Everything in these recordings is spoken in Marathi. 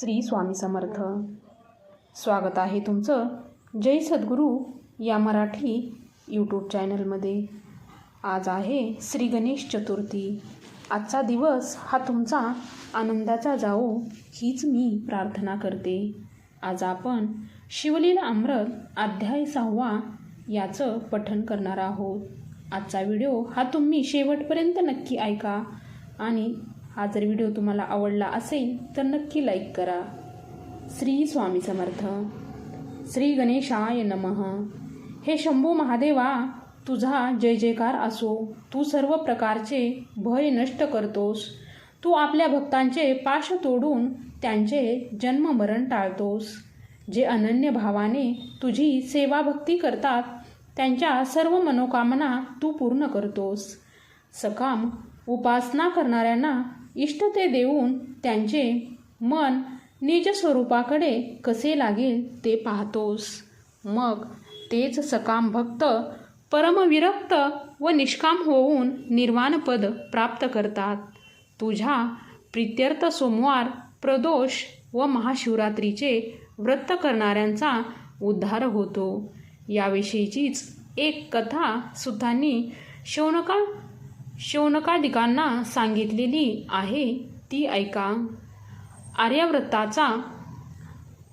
श्री स्वामी समर्थ. स्वागत आहे तुमचं जय सद्गुरू या मराठी यूट्यूब चॅनलमध्ये आज आहे श्री गणेश चतुर्थी. आजचा दिवस हा तुमचा आनंदाचा जाओ हीच मी प्रार्थना करते. आज आपण शिवलीला अमृत अध्याय सहावा याचं पठण करणार आहोत. आजचा व्हिडिओ हा तुम्ही शेवटपर्यंत नक्की ऐका आणि हा जर व्हिडिओ तुम्हाला आवडला असेल तर नक्की लाईक करा. श्री स्वामी समर्थ. श्री गणेशाय नमः. हे शंभू महादेवा तुझा जय जयकार असो. तू सर्व प्रकारचे भय नष्ट करतोस. तू आपल्या भक्तांचे पाश तोडून त्यांचे जन्ममरण टाळतोस. जे अनन्य भावाने तुझी सेवा भक्ती करतात त्यांच्या सर्व मनोकामना तू पूर्ण करतोस. सकाम उपासना करणाऱ्यांना इष्टते देऊन त्यांचे मन निज स्वरूपाकडे कसे लागेल ते पाहतोस. मग तेच सकाम भक्त परमविरक्त व निष्काम होऊन निर्वाणपद प्राप्त करतात. तुझ्या प्रित्यर्थ सोमवार प्रदोष व महाशिवरात्रीचे व्रत करणाऱ्यांचा उद्धार होतो. याविषयीचीच एक कथा सुद्धांनी शौनका शौनकादिकांना सांगितलेली आहे ती ऐका. आर्यव्रताचा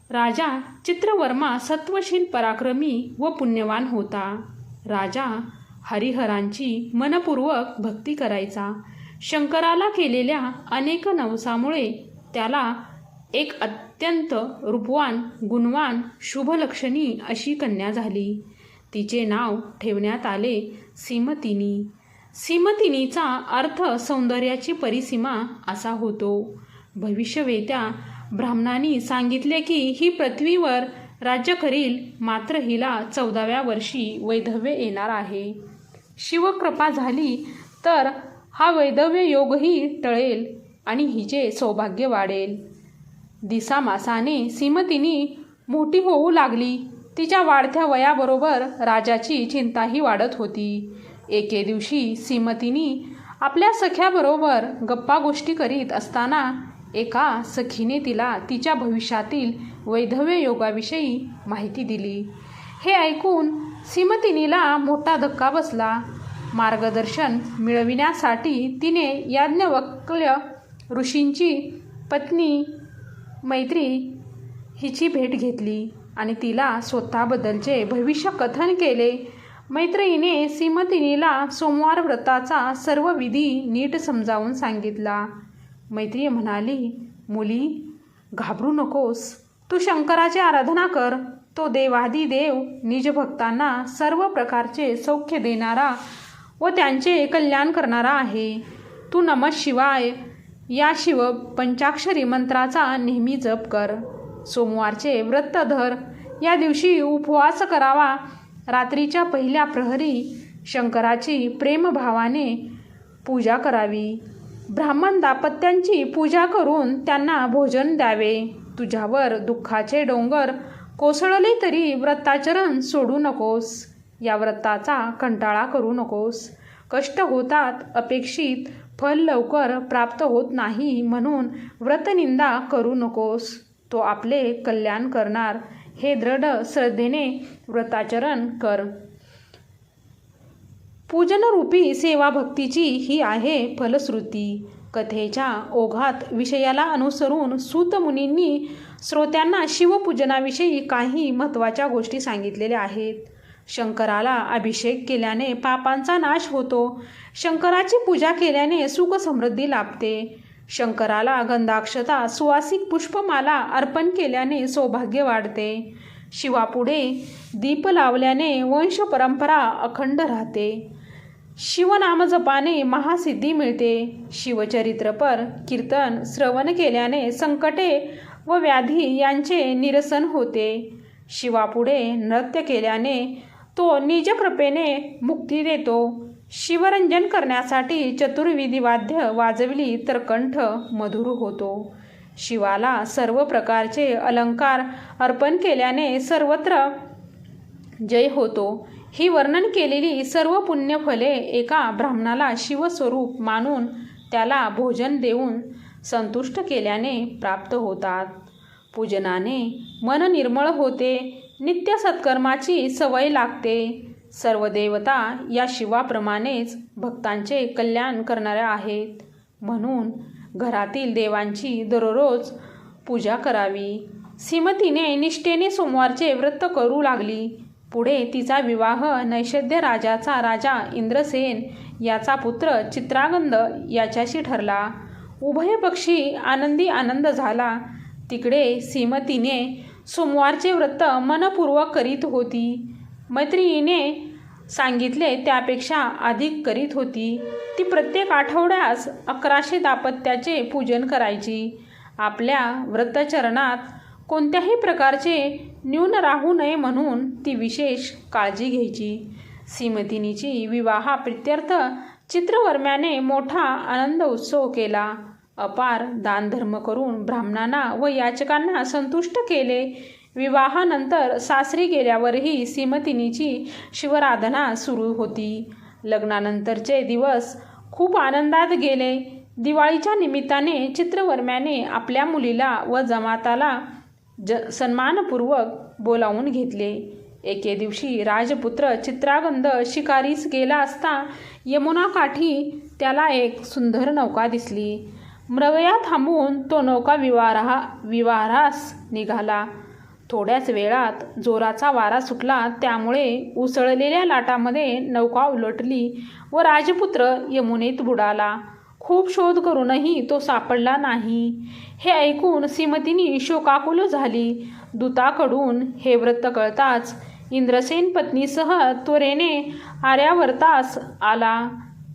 राजा चित्रवर्मा सत्वशील पराक्रमी व पुण्यवान होता. राजा हरिहरांची मनपूर्वक भक्ती करायचा. शंकराला केलेल्या अनेक नवसामुळे त्याला एक अत्यंत रूपवान गुणवान शुभलक्षणी अशी कन्या झाली. तिचे नाव ठेवण्यात आले सीमतिनी सीमतिनीचा अर्थ सौंदर्याची परिसीमा असा होतो. भविष्यवेत्या ब्राह्मणांनी सांगितले की ही पृथ्वीवर राज्य करील मात्र हिला चौदाव्या वर्षी वैधव्य येणार आहे. शिवकृपा झाली तर हा वैधव्य योगही टळेल आणि हिचे सौभाग्य वाढेल. दिसामासाने सीमतिनी मोठी होऊ लागली. तिच्या वाढत्या वयाबरोबर राजाची चिंताही वाढत होती. एके दिवशी सीमतीनी आपल्या सख्याबरोबर गप्पा गोष्टी करीत असताना एका सखीने तिला तिच्या भविष्यातील वैधव्य योगाविषयी माहिती दिली. हे ऐकून सीमतिनीला मोठा धक्का बसला. मार्गदर्शन मिळविण्यासाठी तिने याज्ञवक्ल्य ऋषींची पत्नी मैत्री हिची भेट घेतली आणि तिला स्वतःबद्दलचे भविष्य कथन केले. मैत्रिणीने सीमतिनीला सोमवार व्रताचा सर्व विधी नीट समजावून सांगितला. मैत्री म्हणाली मुली घाबरू नकोस. तू शंकराची आराधना कर. तो देवादी देव निजभक्तांना सर्व प्रकारचे सौख्य देणारा व त्यांचे कल्याण करणारा आहे. तू नमः शिवाय या शिव पंचाक्षरी मंत्राचा नेहमी जप कर. सोमवारचे व्रत धर या दिवशी उपवास करावा रात्रीच्या पहिल्या प्रहरी शंकराची प्रेमभावाने पूजा करावी. ब्राह्मण दाम्पत्यांची पूजा करून त्यांना भोजन द्यावे. तुझ्यावर दुःखाचे डोंगर कोसळले तरी व्रताचरण सोडू नकोस. या व्रताचा कंटाळा करू नकोस. कष्ट होतात अपेक्षित फल लवकर प्राप्त होत नाही म्हणून व्रतनिंदा करू नकोस. तो आपले कल्याण करणार. हे दृढ श्रद्धेने व्रताचरण कर. पूजनरूपी सेवा भक्तीची ही आहे फलश्रुती. कथेच्या ओघात विषयाला अनुसरून सूतमुनींनी श्रोत्यांना शिवपूजनाविषयी काही महत्त्वाच्या गोष्टी सांगितलेल्या आहेत. शंकराला अभिषेक केल्याने पापांचा नाश होतो. शंकराची पूजा केल्याने सुख समृद्धी लाभते. शंकराला गंधाक्षता सुवासिक पुष्पमाला अर्पण केल्याने सौभाग्य वाढते. शिवापुढे दीप लावल्याने वंश परंपरा अखंड राहते. शिवनामजपाने महासिद्धी मिळते. शिवचरित्रपर कीर्तन श्रवण केल्याने संकटे व व्याधी यांचे निरसन होते. शिवापुढे नृत्य केल्याने तो निजकृपेने मुक्ती देतो. शिवरंजन करण्यासाठी चतुर्विधी वाद्य वाजविली तर कंठ मधुर होतो. शिवाला सर्व प्रकारचे अलंकार अर्पण केल्याने सर्वत्र जय होतो. ही वर्णन केलेली सर्व पुण्यफले एका ब्राह्मणाला शिवस्वरूप मानून त्याला भोजन देऊन संतुष्ट केल्याने प्राप्त होतात. पूजनाने मन निर्मळ होते. नित्य सत्कर्माची सवय लागते. सर्व देवता या शिवाप्रमाणेच भक्तांचे कल्याण करणाऱ्या आहेत. म्हणून घरातील देवांची दररोज पूजा करावी. सीमतीने निष्ठेने सोमवारचे व्रत करू लागली. पुढे तिचा विवाह नैषध्य राजाचा राजा इंद्रसेन याचा पुत्र चित्रागंध याच्याशी ठरला. उभय पक्षी आनंदी आनंद झाला. तिकडे सीमतीने सोमवारचे व्रत मनपूर्वक करीत होती. मैत्रिणीने सांगितले त्यापेक्षा अधिक करीत होती. ती प्रत्येक आठवड्यास अकराशे दापत्याचे पूजन करायची. आपल्या व्रतचरणात कोणत्याही प्रकारचे न्यून राहू नये म्हणून ती विशेष काळजी घ्यायची. सीमतिनीची विवाहाप्रित्यर्थ चित्रवर्म्याने मोठा आनंद उत्सव केला. अपार दानधर्म करून ब्राह्मणांना व याचकांना संतुष्ट केले. विवाहानंतर सासरी गेल्यावरही सीमतिनीची शिवराधना सुरू होती. लग्नानंतरचे दिवस खूप आनंदात गेले. दिवाळीच्या निमित्ताने चित्रवर्म्याने आपल्या मुलीला व जमाताला ज सन्मानपूर्वक बोलावून घेतले. एके दिवशी राजपुत्र चित्रागंध शिकारीस गेला असता यमुना काठी त्याला एक सुंदर नौका दिसली. मृगया थांबून तो नौका विवारा विवारास निघाला. थोड्याच वेळात जोराचा वारा सुटला त्यामुळे उसळलेल्या लाटामध्ये नौका उलटली व राजपुत्र यमुनेत बुडाला. खूप शोध करूनही तो सापडला नाही. हे ऐकून सीमतीनी शोकाकुल झाली. दूताकडून हे व्रत कळताच इंद्रसेन पत्नीसह त्वरेने आर्यावर्तास आला.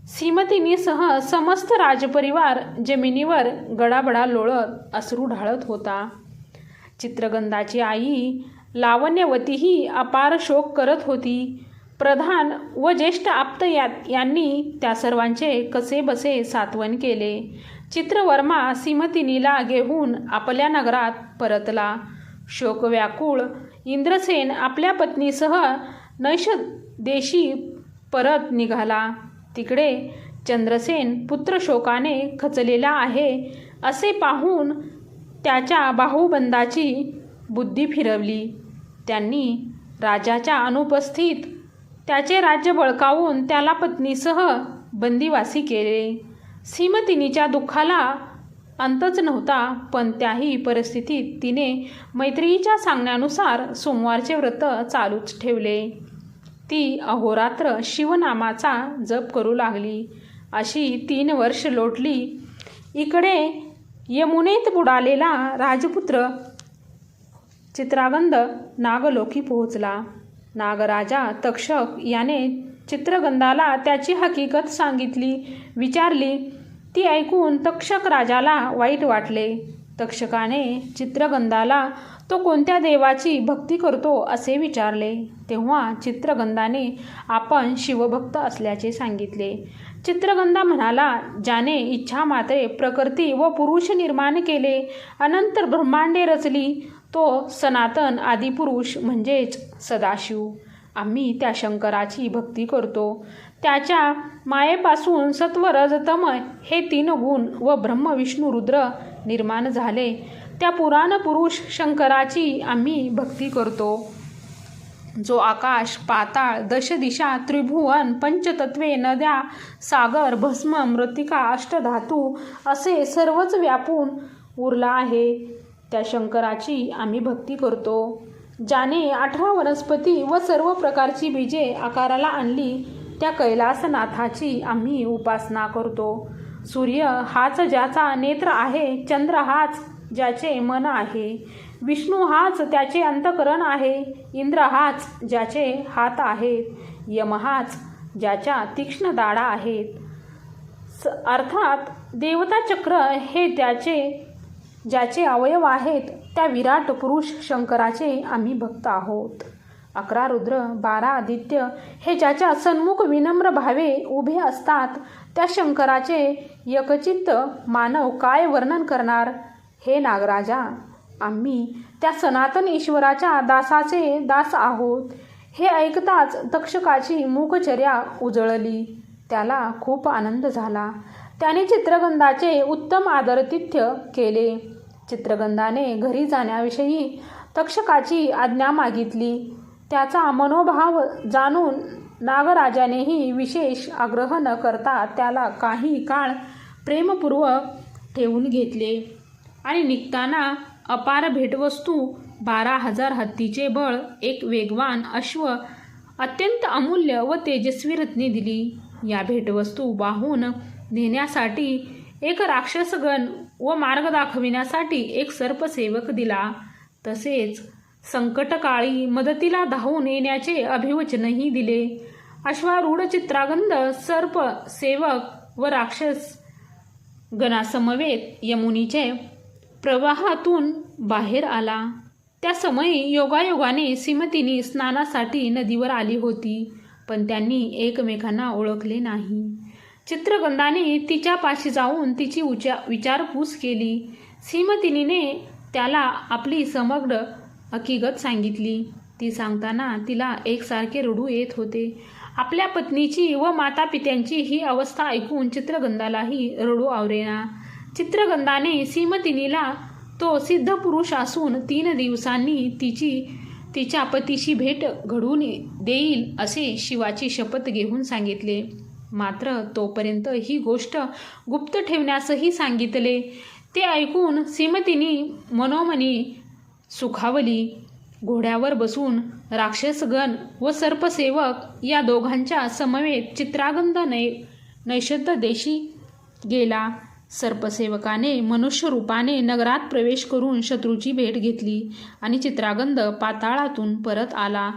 सीमतीनीसह समस्त राजपरिवार जमिनीवर गडाबडा लोळत अश्रू ढाळत होता. चित्रगंधाची आई लावण्यवतीही अपार शोक करत होती. प्रधान व ज्येष्ठ आप्त या यांनी त्या सर्वांचे कसेबसे सात्वन केले. चित्रवर्मा सीमतिनीला घेऊन आपल्या नगरात परतला. शोकव्याकुळ इंद्रसेन आपल्या पत्नीसह नैश देशी परत निघाला. तिकडे चंद्रसेन पुत्र शोकाने खचलेला आहे असे पाहून त्याच्या बाहुबंदाची बुद्धी फिरवली. त्यांनी राजाच्या अनुपस्थित त्याचे राज्य बळकावून त्याला पत्नीसह बंदिवासी केले. सीमतिनीच्या दुःखाला अंतच नव्हता पण त्याही परिस्थितीत तिने मैत्रिणीच्या सांगण्यानुसार सोमवारचे व्रत चालूच ठेवले. ती अहोरात्र शिवनामाचा जप करू लागली. अशी तीन वर्ष लोटली. इकडे यमुनेत बुडालेला राजपुत्र. चित्रागंध नागलोकी पोहोचला. नागराजा तक्षक याने चित्रगंधाला त्याची हकीकत सांगितली. विचारली ती ऐकून तक्षक राजाला वाईट वाटले. तक्षकाने चित्रगंधाला तो कोणत्या देवाची भक्ती करतो असे विचारले. तेव्हा चित्रगंधाने आपण शिवभक्त असल्याचे सांगितले. चित्रगंधा म्हणाला ज्याने इच्छा मात्रे प्रकृती व पुरुष निर्माण केले. अनंतर ब्रह्मांडे रचली. तो सनातन आदिपुरुष म्हणजेच सदाशिव. आम्ही त्या शंकराची भक्ती करतो. त्याच्या मायेपासून सत्व रजतम हे तीन गुण व ब्रह्मविष्णू रुद्र निर्माण झाले. त्या पुराण पुरुष शंकराची आम्ही भक्ती करतो. जो आकाश पाताळ दशदिशा त्रिभुवन पंचतत्वे नद्या सागर भस्म मृतिका अष्टधातू असे सर्वच व्यापून उरला आहे. त्या शंकराची आम्ही भक्ती करतो. ज्याने अठरा वनस्पती व सर्व प्रकारची बीजे आकाराला आणली त्या कैलासनाथाची आम्ही उपासना करतो. सूर्य हाच ज्याचा नेत्र आहे चंद्र हाच ज्याचे मन आहे. विष्णू हाच त्याचे अंतकरण आहे इंद्र हाच ज्याचे हात आहेत यम हाच ज्याच्या तीक्ष्ण दाडा आहेत. स अर्थात देवता चक्र हे त्याचे ज्याचे अवयव आहेत त्या विराट पुरुष शंकराचे आम्ही भक्त आहोत. अकरा रुद्र बारा आदित्य हे ज्याच्या सन्मुख विनम्र भावे उभे असतात त्या शंकराचे एकचित्त मानव काय वर्णन करणार? हे नागराजा आम्ही त्या सनातन ईश्वराच्या दासाचे दास आहोत. हे ऐकताच तक्षकाची मूकचर्या उजळली. त्याला खूप आनंद झाला. त्याने चित्रगंधाचे उत्तम आदरतिथ्य केले. चित्रगंधाने घरी जाण्याविषयी तक्षकाची आज्ञा मागितली. त्याचा मनोभाव जाणून नागराजानेही विशेष आग्रह न करता त्याला काही काळ प्रेमपूर्वक ठेवून घेतले आणि निघताना अपार भेटवस्तू बारा हजार हत्तीचे बळ एक वेगवान अश्व अत्यंत अमूल्य व तेजस्वी रत्ने दिली. या भेटवस्तू वाहून नेण्यासाठी एक राक्षसगण व मार्ग दाखविण्यासाठी एक सर्पसेवक दिला. तसेच संकटकाळी मदतीला धावून येण्याचे अभिवचनही दिले. अश्वारूढ चित्रागंध सर्प सेवक व राक्षस गणासमवेत यमुनीचे प्रवाहातून बाहेर आला. त्या समयी योगायोगाने सीमतीनी स्नानासाठी नदीवर आली होती पण त्यांनी एकमेकांना ओळखले नाही. चित्रगंधाने तिच्या पाशी जाऊन तिची उचा विचारपूस केली. श्रीमतीने त्याला आपली समग्र हकीकत सांगितली. ती सांगताना तिला एकसारखे रडू येत होते. आपल्या पत्नीची व मातापित्यांची ही अवस्था ऐकून चित्रगंधालाही रडू आवरेना. चित्रगंधाने सीमतिनीला तो सिद्ध पुरुष असून तीन दिवसांनी तिची तिच्या पतीशी भेट घडवून देईल असे शिवाची शपथ घेऊन सांगितले. मात्र तोपर्यंत ही गोष्ट गुप्त ठेवण्यासही सांगितले. ते ऐकून सीमतीनी मनोमनी सुखावली. घोड्यावर बसून राक्षसगण व सर्पसेवक या दोघांच्या समवेत चित्रागंध नै नैषध देशी गेला. सर्पसेवकाने मनुष्य रूपाने नगरात प्रवेश करून शत्रूची भेट घेतली आणि चित्रागंध पाताळातून परत आला.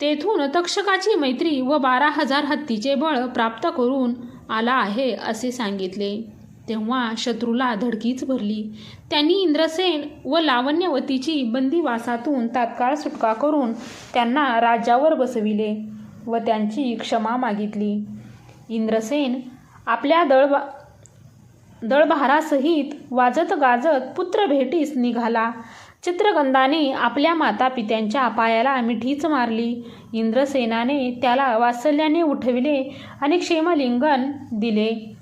तेथून तक्षकाची मैत्री व बारा हजार हत्तीचे बळ प्राप्त करून आला आहे असे सांगितले. तेव्हा शत्रूला धडकीच भरली. त्यांनी इंद्रसेन व लावण्यवतीची बंदिवासातून तात्काळ सुटका करून त्यांना राज्यावर बसविले व त्यांची क्षमा मागितली. इंद्रसेन आपल्या दळबा दळभारासहित वाजत गाजत पुत्र भेटीस निघाला. चित्रगंधाने आपल्या मातापित्यांच्या पायाला मिठीच मारली. इंद्रसेनाने त्याला वात्सल्याने उठविले आणि क्षेमलिंगन दिले.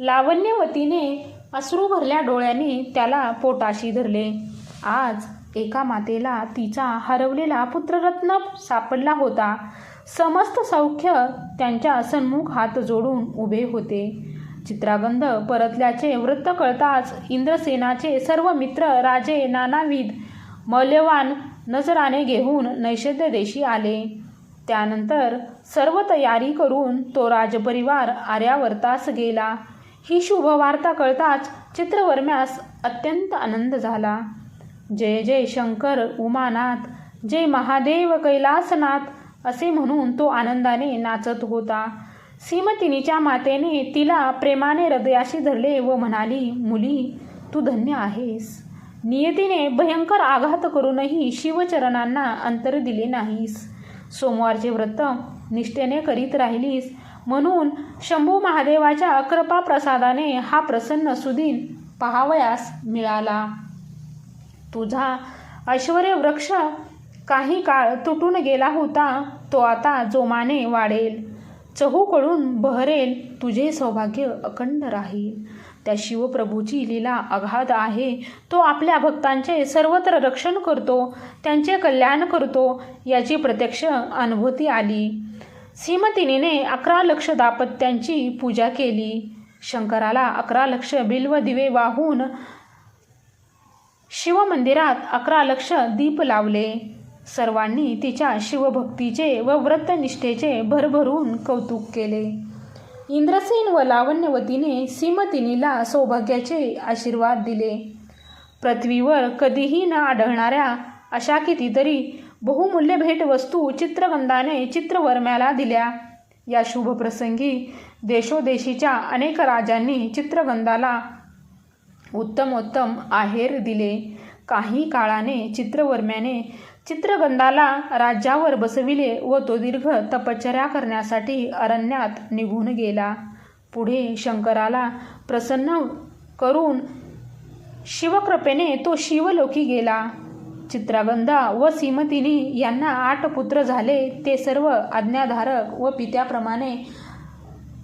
लावण्यवतीने अश्रू भरल्या डोळ्याने त्याला पोटाशी धरले. आज एका मातेला तिचा हरवलेला पुत्ररत्न सापडला होता. समस्त सौख्य त्यांच्या सन्मुख हात जोडून उभे होते. चित्रागंध परतल्याचे वृत्त कळताच इंद्रसेनाचे सर्व मित्र राजे नानाविध मौल्यवान नजराने घेऊन नैषध्य देशी आले. त्यानंतर सर्व तयारी करून तो राजपरिवार आर्यावर्तास गेला. ही शुभवार्ता कळताच चित्रवर्म्यास अत्यंत आनंद झाला. जय जय शंकर उमानाथ जय महादेव कैलासनाथ असे म्हणून तो आनंदाने नाचत होता. सीमतिनीच्या मातेने तिला प्रेमाने हृदयाशी धरले व म्हणाली मुली तू धन्य आहेस. नियतीने भयंकर आघात करूनही शिवचरणांना अंतर दिले नाहीस. सोमवारचे व्रत निष्ठेने करीत राहिलीस. म्हणून शंभू महादेवाच्या कृपा प्रसादाने हा प्रसन्न सुदीन पहावयास मिळाला. तुझा ऐश्वर्य वृक्ष काही काळ तुटून गेला होता तो आता जोमाने वाढेल. चहूकडून बहरेल तुझे सौभाग्य अखंड राहील. त्या शिवप्रभूची लीला अगाध आहे. तो आपल्या भक्तांचे सर्वत्र रक्षण करतो त्यांचे कल्याण करतो याची प्रत्यक्ष अनुभूती आली. श्रीमतीने अकरा लक्ष दापत्यांची पूजा केली. शंकराला अकरा लक्ष बिल्व दिवे वाहून शिवमंदिरात अकरा लक्ष दीप लावले. सर्वांनी तिच्या शिवभक्तीचे व व्रतनिष्ठेचे भरभरून कौतुक केले. इंद्रसेन व लावण्यवतीने सीमतिनीला सौभाग्याचे आशीर्वाद दिले. पृथ्वीवर कधीही न आढळणाऱ्या अशा कितीतरी बहुमूल्य भेटवस्तू चित्रगंधाने चित्रवर्म्याला दिल्या. या शुभप्रसंगी देशोदेशीच्या अनेक राजांनी चित्रगंधाला उत्तमोत्तम आहेर दिले. काही काळाने चित्रवर्म्याने चित्रगंधाला राज्यावर बसविले व तो दीर्घ तपश्चर्या करण्यासाठी अरण्यात निघून गेला. पुढे शंकराला प्रसन्न करून शिवकृपेने तो शिवलोकी गेला. चित्रागंधा व सीमतिनी यांना आठ पुत्र झाले. ते सर्व आज्ञाधारक व पित्याप्रमाणे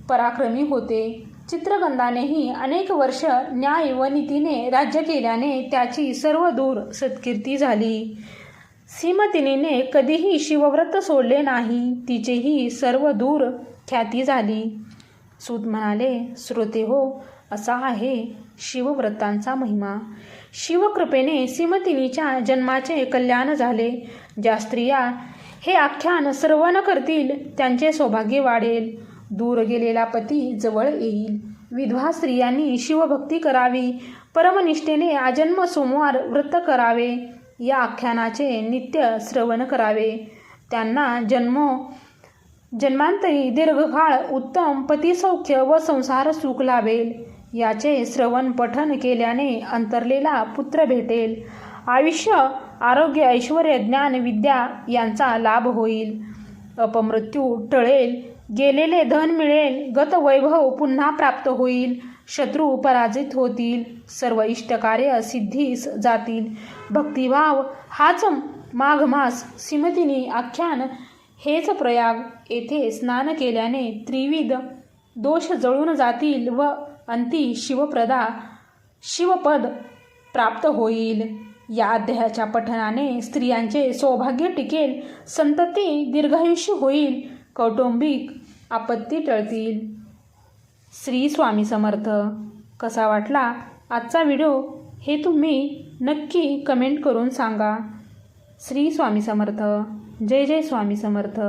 पराक्रमी होते. चित्रगंधानेही अनेक वर्ष न्याय व नीतीने राज्य केल्याने त्याची सर्व दूर सत्कीर्ती झाली. सीमतिनीने कधीही शिवव्रत सोडले नाही तिचेही सर्व दूर ख्याती झाली. सूत म्हणाले श्रोते हो असा आहे शिवव्रतांचा महिमा. शिवकृपेने सीमतिनीच्या जन्माचे कल्याण झाले. ज्या स्त्रिया हे आख्यान श्रवण करतील त्यांचे सौभाग्य वाढेल. दूर गेलेला पती जवळ येईल. विधवा स्त्रियांनी शिवभक्ती करावी. परमनिष्ठेने आजन्म सोमवार व्रत करावे. या आख्यानाचे नित्य श्रवण करावे. त्यांना जन्म जन्मांतरी दीर्घकाळ उत्तम पतिसौख्य व संसार सुख लाभेल. याचे श्रवण पठन केल्याने अंतरलेला पुत्र भेटेल. आयुष्य आरोग्य ऐश्वर ज्ञान विद्या यांचा लाभ होईल. अपमृत्यू टळेल. गेलेले धन मिळेल गत वैभव पुन्हा प्राप्त होईल शत्रू पराजित होतील सर्व इष्टकार्य सिद्धीस जातील. भक्तिभाव हाच माघमास सिमतिनी आख्यान हेच प्रयाग येथे स्नान केल्याने त्रिविध दोष जळून जातील व अंती शिवप्रदा शिवपद प्राप्त होईल. या अध्यायाच्या पठणाने स्त्रियांचे सौभाग्य टिकेल संतती दीर्घायुष्य होईल कौटुंबिक आपत्ती टळतील. श्री स्वामी समर्थ कसा वाटला आजचा व्हिडिओ हे तुम्ही नक्की कमेंट करून सांगा. श्री स्वामी समर्थ जय जय स्वामी समर्थ.